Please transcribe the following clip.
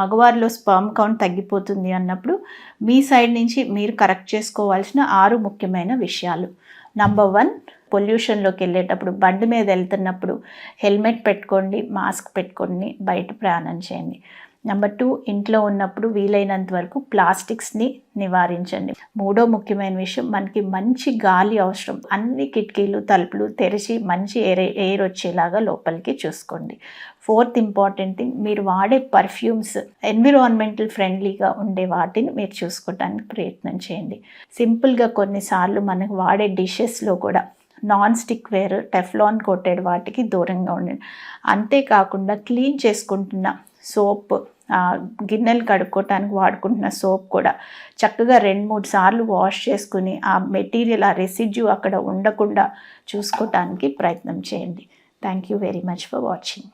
మగవారిలో sperm count తగ్గిపోతుంది అన్నప్పుడు మీ side నుంచి మీరు కరెక్ట్ చేసుకోవాల్సిన ఆరు ముఖ్యమైన విషయాలు. నంబర్ వన్ పొల్యూషన్లోకి వెళ్ళేటప్పుడు బండి మీద వెళ్తున్నప్పుడు హెల్మెట్ పెట్టుకోండి మాస్క్ పెట్టుకోండి బయట ప్రయాణం చేయండి. నెంబర్ టూ ఇంట్లో ఉన్నప్పుడు వీలైనంత వరకు ప్లాస్టిక్స్ని నివారించండి. మూడో ముఖ్యమైన విషయం మనకి మంచి గాలి అవసరం. అన్ని కిటికీలు తలుపులు తెరిచి మంచి ఎయిర్ ఎయిర్ వచ్చేలాగా లోపలికి చూసుకోండి. ఫోర్త్ ఇంపార్టెంట్ థింగ్ మీరు వాడే పర్ఫ్యూమ్స్ ఎన్విరాన్మెంటల్ ఫ్రెండ్లీగా ఉండే వాటిని మీరు చూసుకోవడానికి ప్రయత్నం చేయండి. సింపుల్గా కొన్నిసార్లు మనకు వాడే డిషెస్లో కూడా non stick ware Teflon coated వాటికి దూరంగా ఉండండి. అంతేకాకుండా క్లీన్ చేసుకుంటున్న సోప్ గిన్నెలు కడుక్కోవటానికి వాడుకుంటున్న సోప్ కూడా. చక్కగా రెండు మూడు సార్లు వాష్ చేసుకుని ఆ మెటీరియల్ ఆ రెసిడ్యూ అక్కడ ఉండకుండా చూసుకోవటానికి ప్రయత్నం చేయండి. Thank you very much for watching.